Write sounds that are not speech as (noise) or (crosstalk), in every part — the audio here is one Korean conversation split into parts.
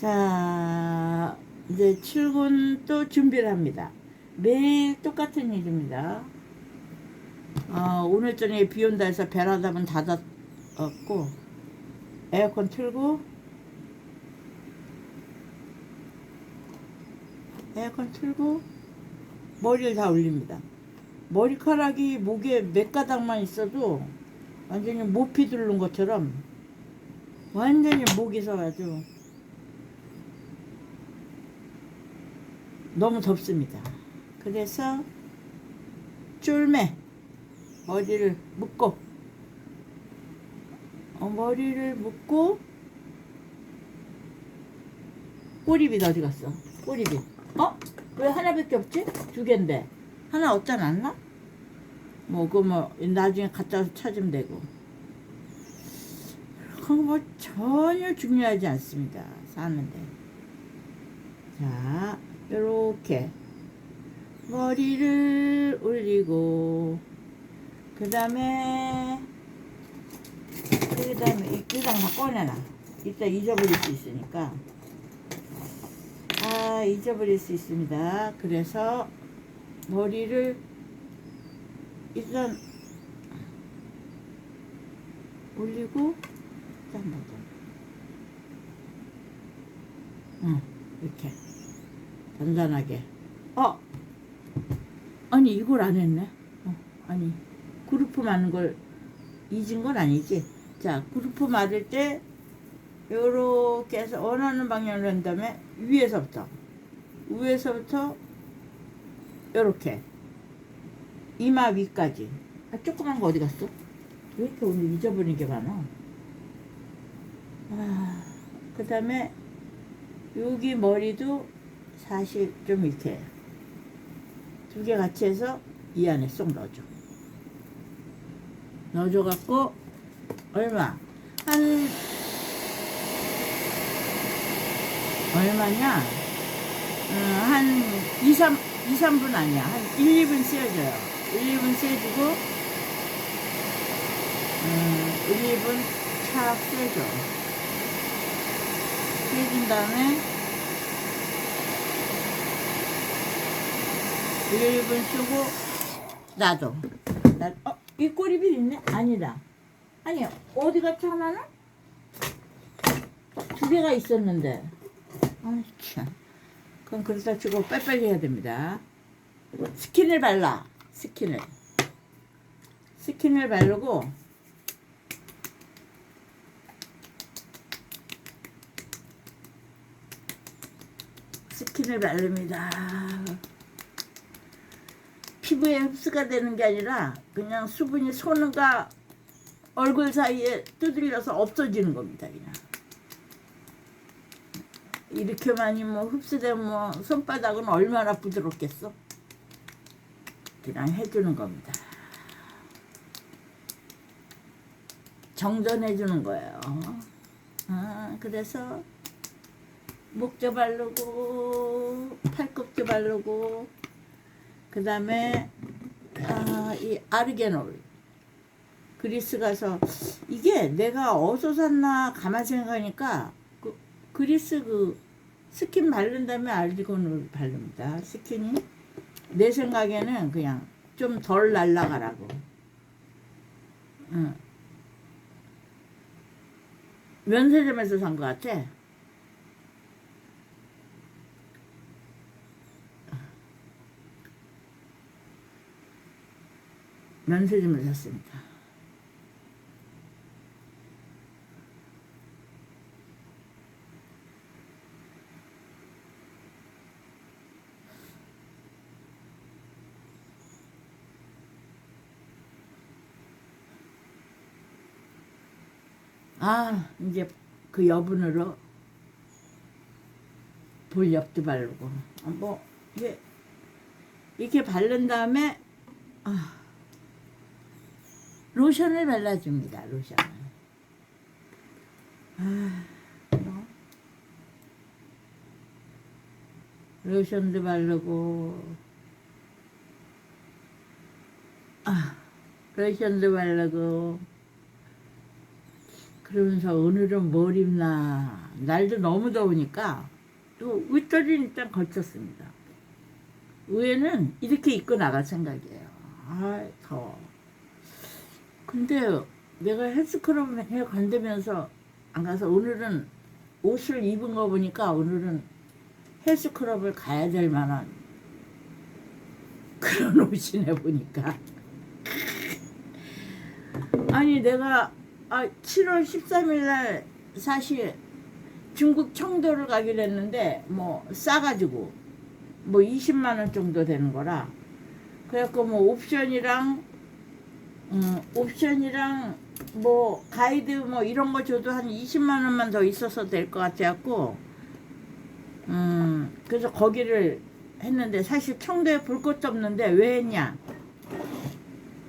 자, 이제 출근 또 준비를 합니다. 매일 똑같은 일입니다. 어, 오늘 저녁에 비 온다 해서 베란다 문 닫았고, 에어컨 틀고, 에어컨 틀고, 머리를 다 올립니다. 머리카락이 목에 몇 가닥만 있어도 완전히 모피 두른 것처럼 완전히 목이 서가지 너무 덥습니다. 그래서 쫄매 머리를 묶고 어, 머리를 묶고 꼬리빗 어디 갔어? 꼬리빗 어? 왜 하나밖에 없지? 두 개인데 하나 얻지 않았나? 뭐 그거 뭐 나중에 갖다 찾으면 되고 그거 뭐 전혀 중요하지 않습니다 사는데 자 요렇게 머리를 올리고 그 다음에 그 다음에 이 기장 다 꺼내놔. 이따 잊어버릴 수 있으니까. 아 잊어버릴 수 있습니다. 그래서 머리를 일단 올리고 짠 보자 응 이렇게 단단하게. 어. 아니 이걸 안 했네. 어, 아니 그루프 마는 걸 잊은 건 아니지? 자 그루프 맞을 때 요렇게 해서 원하는 방향으로 한 다음에 위에서부터 위에서부터 요렇게 이마 위까지. 아 조그만 거 어디 갔어? 왜 이렇게 오늘 잊어버린 게 많아? 아, 그 다음에 여기 머리도 사실 좀 이렇게 두 개 같이 해서 이 안에 쏙 넣어줘. 넣어줘 갖고 얼마? 한 얼마냐? 어, 한 2, 3, 2, 3분 아니야. 한 1, 2분 씌워줘요. 1, 2분 씌워주고 음, 1, 2분 착 씌워줘. 씌워준 다음에 1, 2분 쓰고 놔둬 나, 어? 이 꼬리빗 있네? 아니다. 아니 어디 갔지 하나는? 두 개가 있었는데. 아이 참. 그럼 그러다 주고 빼빼기 해야 됩니다. 스킨을 발라. 스킨을. 스킨을 바르고 스킨을 바릅니다 피부에 흡수가 되는 게 아니라 그냥 수분이 손과 얼굴 사이에 두들려서 없어지는 겁니다 그냥 이렇게 많이 뭐 흡수되면 뭐 손바닥은 얼마나 부드럽겠어? 그냥 해주는 겁니다. 정전해주는 거예요. 아, 그래서 목조 바르고 팔꿈치 바르고 그 다음에 아, 이 아르게놀 그리스 가서 이게 내가 어디서 샀나 가만 생각하니까 그 그리스 그 스킨 바른 다음에 알리곤을 바릅니다. 스킨이 내 생각에는 그냥 좀 덜 날라가라고. 응. 면세점에서 산 것 같아. 면세점에서 샀습니다. 아, 이제 그 여분으로 볼옆도 바르고. 아, 뭐, 이게, 이렇게 바른 다음에, 아, 로션을 발라줍니다, 로션을. 아, 뭐. 로션도 바르고, 아, 로션도 바르고, 그러면서 오늘은 뭘 입나 날도 너무 더우니까 또 윗도리는 일단 걸쳤습니다. 위에는 이렇게 입고 나갈 생각이에요. 아 더워. 근데 내가 헬스클럽 해 간다면서 안 가서 오늘은 옷을 입은 거 보니까 오늘은 헬스클럽을 가야 될 만한 그런 (laughs) 옷이네 보니까. (laughs) 아니 내가 아 7월 13일 날 사실 중국 청도를 가기로 했는데 뭐 싸가지고 뭐 20만 원 정도 되는 거라 그래갖고 뭐 옵션이랑 음, 옵션이랑 뭐 가이드 뭐 이런 거 줘도 한 20만 원만 더 있어서 될 것 같아갖고 음 그래서 거기를 했는데 사실 청도에 볼 것도 없는데 왜 했냐?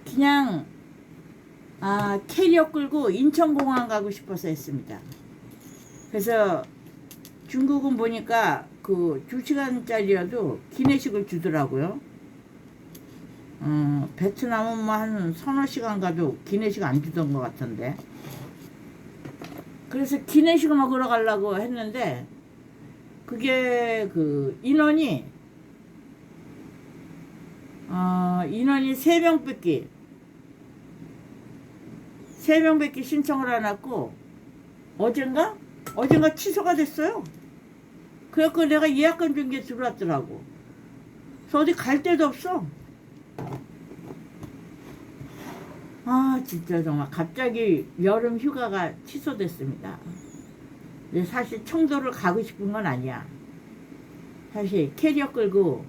그냥 아 캐리어 끌고 인천공항 가고 싶어서 했습니다. 그래서 중국은 보니까 그 2시간짜리여도 기내식을 주더라고요 음, 베트남은 뭐한 서너 시간 가도 기내식 안 주던 것 같은데. 그래서 기내식을 먹으러 가려고 했는데, 그게 그 인원이, 어, 인원이 세 명 뺏기. 세 명 뺏기 신청을 해놨고, 어젠가? 어젠가 취소가 됐어요. 그래갖고 내가 예약권 준게 들어왔더라고. 그래서 어디 갈 데도 없어. 아 진짜 정말 갑자기 여름 휴가가 취소됐습니다. 근데 사실 청도를 가고 싶은 건 아니야. 사실 캐리어 끌고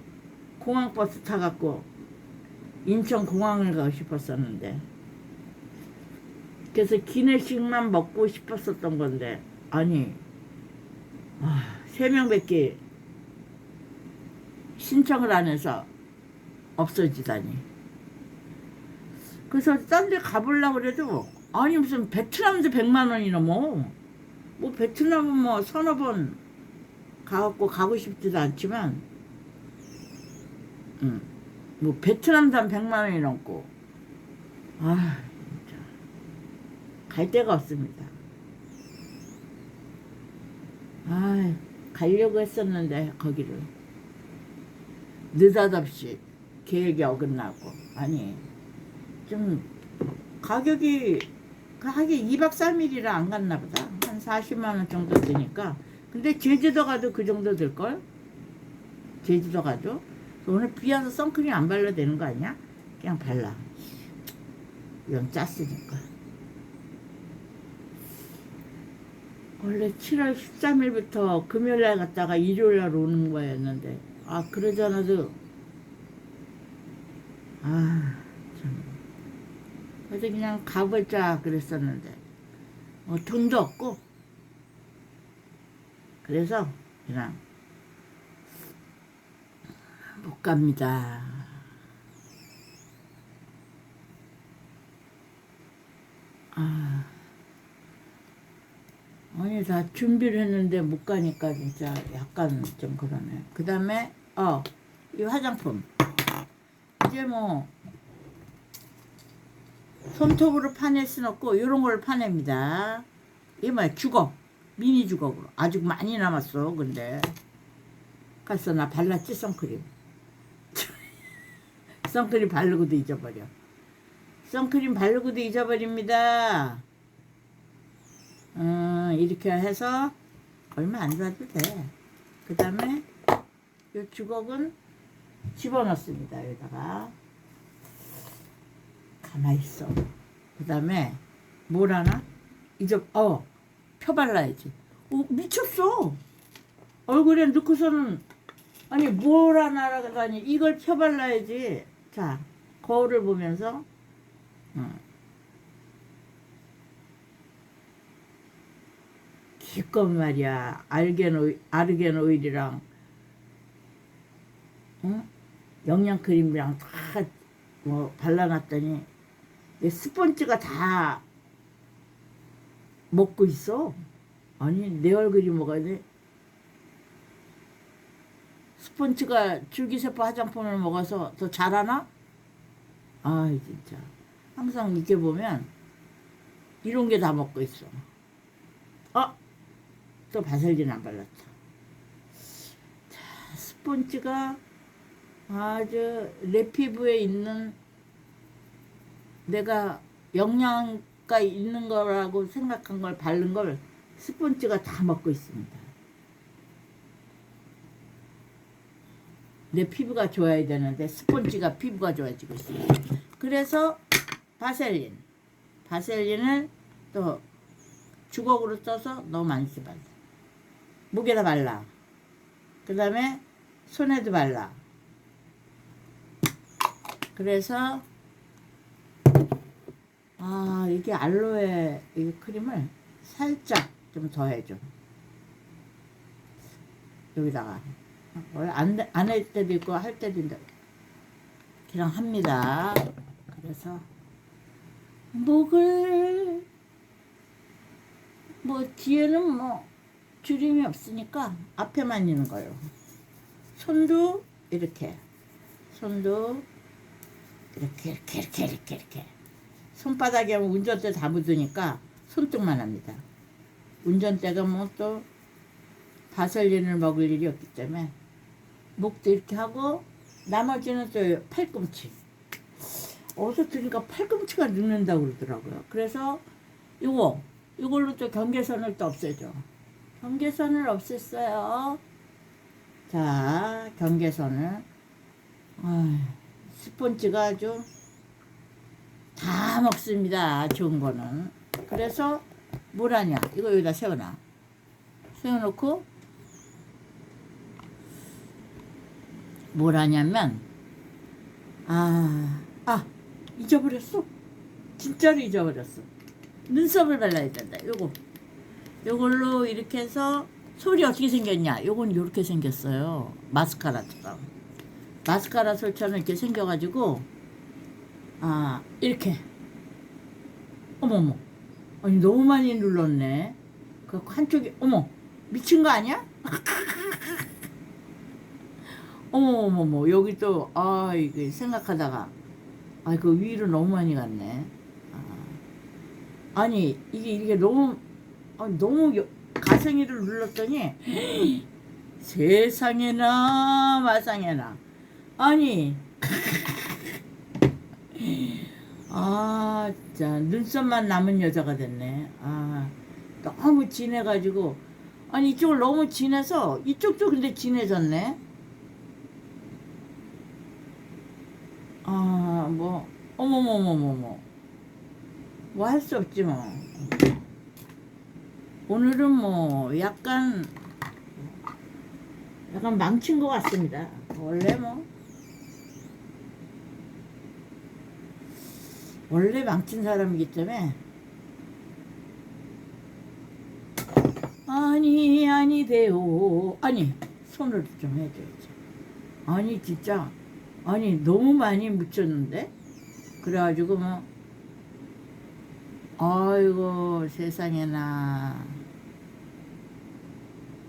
공항 버스 타갖고 인천 공항을 가고 싶었었는데 그래서 기내식만 먹고 싶었었던 건데 아니 아, 세 명밖에 신청을 안 해서 없어지다니. 그래서 딴 데 가보려고 그래도 아니 무슨 베트남도 100만 원이 넘어. 뭐 베트남은 뭐 서너 번 가갖고 가고 싶지도 않지만 음, 뭐 베트남도 한 100만 원이 넘고 아 진짜. 갈 데가 없습니다. 아 가려고 했었는데 거기를. 느닷없이 계획이 어긋나고. 아니 좀 가격이 그 하긴 2박 3일이라 안 갔나 보다. 한 40만 원 정도 드니까. 근데 제주도 가도 그 정도 될걸? 제주도 가도? 오늘 비 와서 선크림 안 발라도 되는 거 아니야? 그냥 발라. 이건 짰으니까. 원래 7월 13일부터 금요일날 갔다가 일요일날 오는 거였는데. 아 그러잖아도. 아. 참. 그래서 그냥 가보자 그랬었는데 어, 돈도 없고 그래서 그냥 못 갑니다. 아 아니 다 준비를 했는데 못 가니까 진짜 약간 좀 그러네. 그 다음에 어 이 화장품 이제 뭐 손톱으로 파낼 순 없고 이런 걸 파냅니다. 이게 뭐야 주걱 미니 주걱으로 아직 많이 남았어 근데 갔어 나 발랐지 선크림 (laughs) 선크림 바르고도 잊어버려 선크림 바르고도 잊어버립니다. 음, 이렇게 해서 얼마 안 줘도 돼. 그 다음에 이 주걱은 집어넣습니다. 여기다가 가만히 있어. 그 다음에 뭘 하나? 이제 어 펴발라야지. 오, 미쳤어. 얼굴에 넣고서는 아니 뭘 하나 라니 이걸 펴발라야지. 자 거울을 보면서 어. 기껏 말이야 알겐 오일, 아르겐 오일이랑 응? 영양 크림이랑 다 뭐 발라놨더니 이 스펀지가 다 먹고 있어. 아니 내 얼굴이 뭐가 돼? 스펀지가 줄기세포 화장품을 먹어서 더 잘하나? 아 진짜 항상 이렇게 보면 이런 게 다 먹고 있어. 어? 또 바셀린 안 발랐다. 자, 스폰지가 아주 내 피부에 있는 내가 영양가 있는 거라고 생각한 걸 바른 걸 스폰지가 다 먹고 있습니다. 내 피부가 좋아야 되는데 스폰지가 피부가 좋아지고 있어요. 그래서 바셀린, 바셀린을 또 주걱으로 써서 너무 많이 발라. 목에다 발라. 그 다음에 손에도 발라. 그래서 아 이게 알로에 이 크림을 살짝 좀 더해줘. 여기다가 원래 안할 때도 있고 할 때도 있는데 그냥 합니다. 그래서 목을 뭐 뒤에는 뭐 주름이 없으니까 앞에만 있는 거예요. 손도 이렇게 손도 이렇게 이렇게 이렇게 이렇게 이렇게 손바닥에 운전대 다 묻으니까 손등만 합니다. 운전대가 뭐 또 바셀린을 먹을 일이 없기 때문에 목도 이렇게 하고 나머지는 또 팔꿈치. 어디서 들으니까 팔꿈치가 눕는다고 그러더라고요. 그래서 이거 이걸로 또 경계선을 또 없애줘. 경계선을 없앴어요. 자, 경계선을. 아, 스폰지가 아주 다 먹습니다. 좋은 거는. 그래서 뭘 하냐. 이거 여기다 세워놔. 세워놓고 뭘 하냐면 아, 아 잊어버렸어. 진짜로 잊어버렸어. 눈썹을 발라야 된다. 요거. 요걸로 이렇게 해서 솔이 어떻게 생겼냐? 요건 이렇게 생겼어요. 마스카라 처럼. 마스카라 솔처럼 이렇게 생겨가지고 아 이렇게 어머머 아니 너무 많이 눌렀네. 그 한쪽이 어머 미친 거 아니야? (laughs) 어머머머 여기 또 아 이게 생각하다가 아 그 위로 너무 많이 갔네. 아, 아니 이게 이게 너무 아, 너무 여- 가생이를 눌렀더니 (gasps) 세상에나 마상에나 아니 아 진짜 눈썹만 남은 여자가 됐네. 아 너무 진해가지고 아니 이쪽을 너무 진해서 이쪽도 근데 진해졌네. 아 뭐 어머머머머머 뭐 할 수 없지 뭐. 오늘은 뭐 약간 약간 망친 것 같습니다. 원래 뭐 원래 망친 사람이기 때문에. 아니 아니 돼요 아니 손을 좀 해줘야지. 아니 진짜. 아니 너무 많이 묻혔는데? 그래가지고 뭐 아이고 세상에나.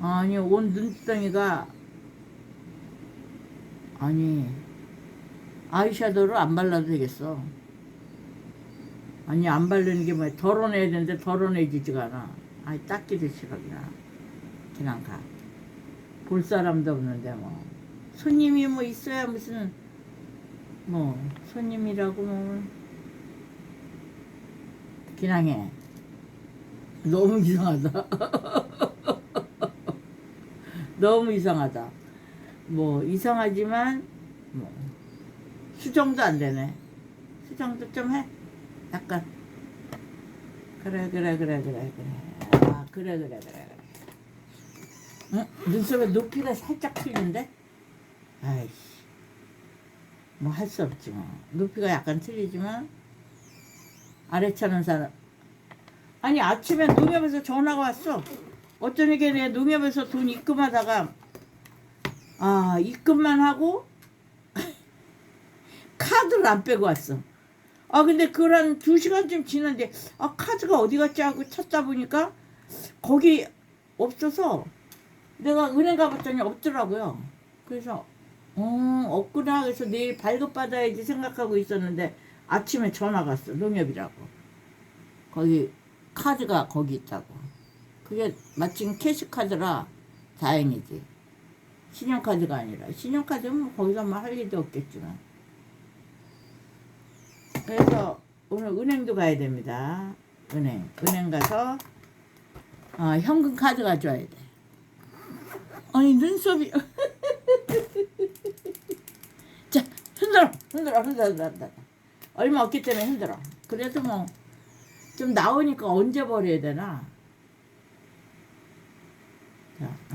아니 온 눈두덩이가 아니 아이샤도를 안 발라도 되겠어 아니 안 바르는 게 뭐야? 덜어내야 되는데 덜어내지지가 않아. 아이 닦기도 싫어 그냥. 그냥 가볼 사람도 없는데 뭐. 손님이 뭐 있어야 무슨 뭐 손님이라고 뭐. 그냥 해. 너무 이상하다. (laughs) 너무 이상하다. 뭐 이상하지만 뭐. 수정도 안 되네. 수정도 좀해 약간 그래 그래 그래 그래 그래. 아 그래 그래 그래 그래. 응? 눈썹에 높이가 살짝 틀린데? 아이씨. 뭐 할 수 없지 뭐. 높이가 약간 틀리지만 아래 차는 사람. 아니 아침에 농협에서 전화가 왔어. 어쩌니까 내 농협에서 돈 입금하다가 아 입금만 하고 (laughs) 카드를 안 빼고 왔어 아 근데 그걸 한두 시간쯤 지났는데 아 카드가 어디 갔지 하고 찾다 보니까 거기 없어서 내가 은행 가봤더니 없더라고요. 그래서 어 없구나 그래서 내일 발급 받아야지 생각하고 있었는데 아침에 전화 갔어 농협이라고 거기 카드가 거기 있다고 그게 마침 캐시카드라 다행이지. 신용카드가 아니라. 신용카드는 뭐 거기서 뭐 할 일도 없겠지만. 그래서 오늘 은행도 가야 됩니다. 은행. 은행 가서 어, 현금 카드 가져와야 돼. 아니 눈썹이 (laughs) 자 흔들어 흔들어 흔들어 흔들어. 얼마 없기 때문에 흔들어 그래도 뭐 좀 나오니까 언제 버려야 되나 자 어.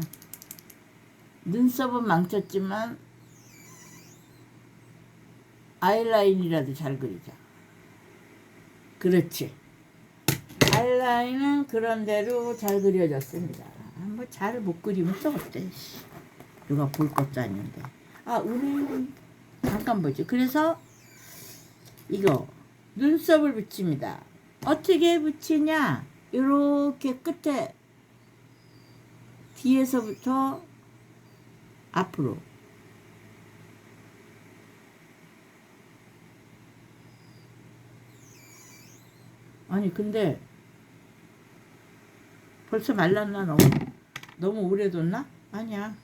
눈썹은 망쳤지만 아이라인이라도 잘 그리자 그렇지. 아이라인은 그런 대로 잘 그려졌습니다. 뭐잘못 그리면 또 어때? 씨. 누가 볼 것도 아닌데. 아 은행 잠깐 보지. 그래서 이거 눈썹을 붙입니다. 어떻게 붙이냐? 이렇게 끝에 뒤에서부터 앞으로 아니 근데 벌써 말랐나 너무 너무 오래 뒀나? 아니야.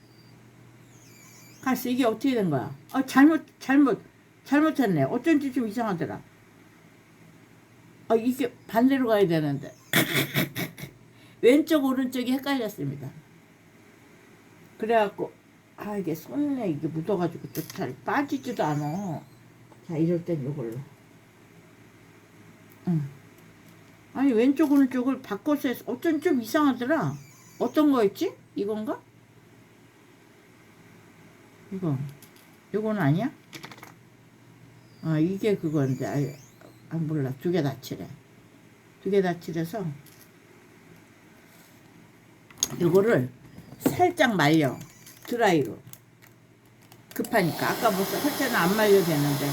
가스 이게 어떻게 된 거야? 아 잘못 잘못 잘못했네. 어쩐지 좀 이상하더라. 아 이게 반대로 가야 되는데 (laughs) 왼쪽 오른쪽이 헷갈렸습니다. 그래갖고 아 이게 손에 이게 묻어가지고 또 잘 빠지지도 않아. 자 이럴 땐 이걸로. 응. 아니 왼쪽 오른쪽을 바꿔서 해서 어쩐 좀 이상하더라. 어떤 거였지? 이건가? 이거 이거는 아니야? 아 이게 그건데 아이, 아 몰라 두 개 다 칠해 두 개 다 칠해서 요거를 살짝 말려 드라이로 급하니까 아까 벌써 할 때는 안 말려 되는데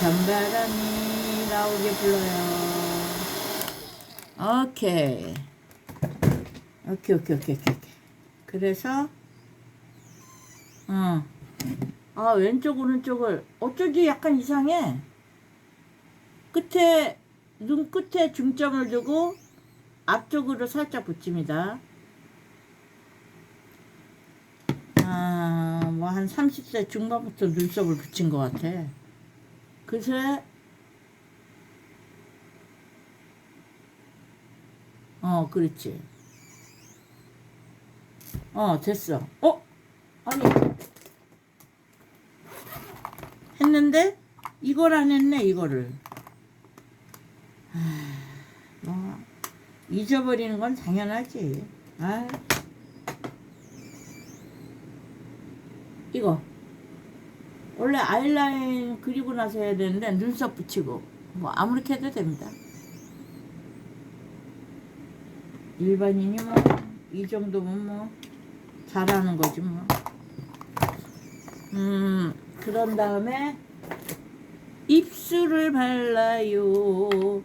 찬바람이 나오게 불러요. 오케이. 오케이 오케이 오케이 오케이. 그래서 어. 아 왼쪽 오른쪽을 어쩐지 약간 이상해. 끝에 눈 끝에 중점을 두고 앞쪽으로 살짝 붙입니다. 아 뭐 한 30세 중반부터 눈썹을 붙인 것 같아 그새 어 그렇지. 어 됐어. 어? 아니. 했는데 이걸 안 했네 이거를. 아, 뭐 잊어버리는 건 당연하지. 아. 이거 원래 아이라인 그리고 나서 해야 되는데 눈썹 붙이고 뭐 아무렇게 해도 됩니다 일반인이 뭐 이 정도면 뭐 잘하는 거지 뭐. 음 그런 다음에 입술을 발라요.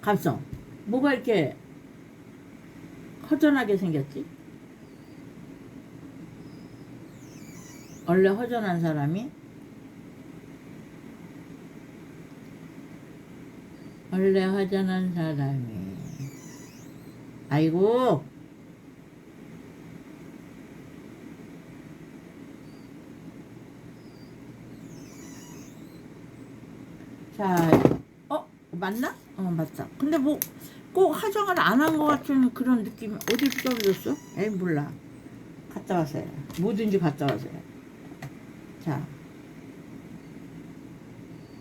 감성. 뭐가 이렇게 허전하게 생겼지? 원래 허전한 사람이 원래 허전한 사람이 아이고 자, 어 맞나? 어 맞다. 근데 뭐 꼭 화장을 안 한 것 같은 그런 느낌 어디서 떨어졌어? 에이 몰라. 갔다 와서요. 뭐든지 갔다 와서요. 자,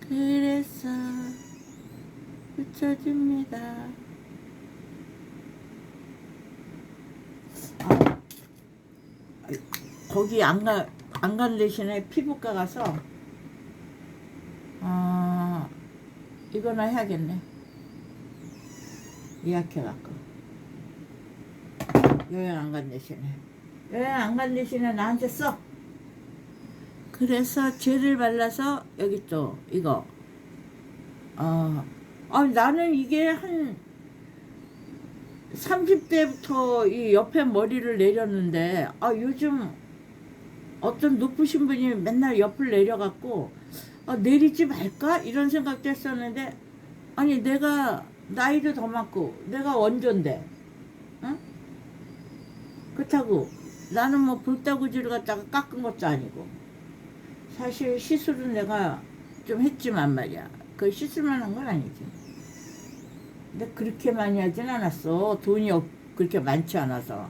그래서 붙여줍니다. 아, 거기 안 가, 안 간 대신에 피부과 가서, 어, 이거나 해야겠네. 예약해갖고. 여행 안 간 대신에. 여행 안 간 대신에 나한테 써. 그래서 젤을 발라서 여기 또 이거. 어, 아 나는 이게 한 30대부터 이 옆에 머리를 내렸는데 아 요즘 어떤 높으신 분이 맨날 옆을 내려갖고 아, 내리지 말까? 이런 생각도 했었는데 아니 내가 나이도 더 많고 내가 원조인데 응? 그렇다고 나는 뭐 불다구지를 갖다가 깎은 것도 아니고 사실 시술은 내가 좀 했지만 말이야. 그 시술만 한 건 아니지. 근데 그렇게 많이 하진 않았어. 돈이 없, 그렇게 많지 않아서.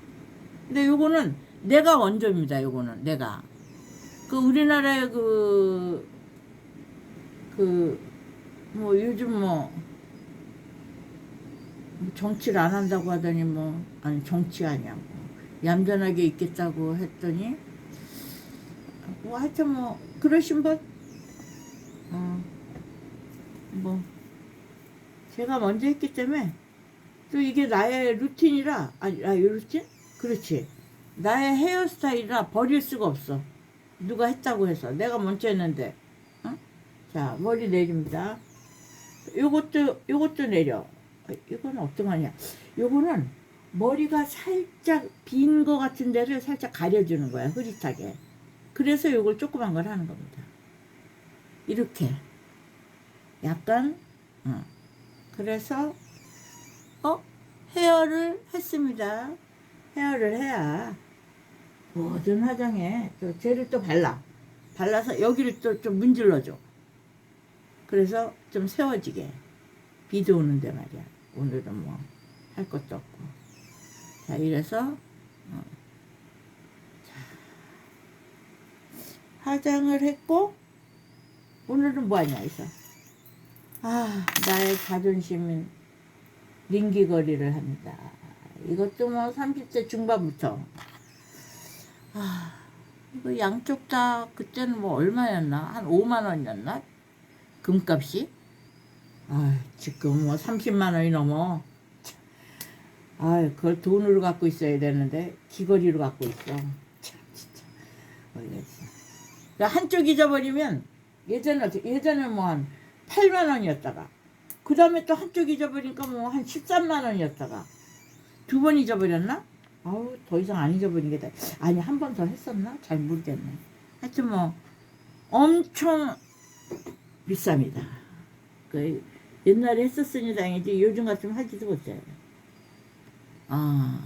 근데 요거는 내가 원조입니다 요거는. 내가. 그 우리나라의 그 그 뭐 요즘 뭐 정치를 안 한다고 하더니 뭐 아니 정치 아니야고 얌전하게 있겠다고 했더니 뭐 하여튼 뭐 그러신 분? 어, 뭐. 제가 먼저 했기 때문에 또 이게 나의 루틴이라 아니 아 루틴? 그렇지. 나의 헤어스타일이라 버릴 수가 없어. 누가 했다고 해서. 내가 먼저 했는데. 어? 자 머리 내립니다. 요것도 요것도 내려. 어, 이거는 어떡하냐. 요거는 머리가 살짝 빈 거 같은 데를 살짝 가려주는 거야 흐릿하게 그래서 요걸 조그만 걸 하는 겁니다. 이렇게. 약간 어. 그래서 어? 헤어를 했습니다. 헤어를 해야 모든 화장에 또 젤을 또 발라. 발라서 여기를 또 좀 문질러줘. 그래서 좀 세워지게. 비도 오는데 말이야. 오늘은 뭐 할 것도 없고. 자 이래서 어. 자, 화장을 했고 오늘은 뭐하냐 이서? 아 나의 자존심은 링기거리를 합니다. 이것도 뭐 30대 중반부터. 아 이거 양쪽 다 그때는 뭐 얼마였나? 한 5만 원이었나? 금값이? 아 지금 뭐 30만 원이 넘어. 아 그걸 돈으로 갖고 있어야 되는데 귀걸이로 갖고 있어. 참 진짜. 모르겠어 한쪽 잊어버리면 예전에 예전에 뭐 한 8만 원이었다가 그 다음에 또 한쪽 잊어버리니까 뭐 한 13만 원이었다가 두 번 잊어버렸나? 아우 더 이상 안 잊어버리겠다 아니 한 번 더 했었나? 잘 모르겠네 하여튼 뭐 엄청 비쌉니다 그 옛날에 했었으니 다행이지 요즘 같으면 하지도 못해 아.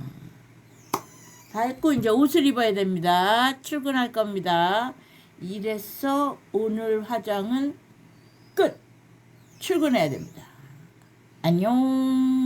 다 했고 이제 옷을 입어야 됩니다. 출근할 겁니다. 이래서 오늘 화장은 끝. 출근해야 됩니다. 안녕.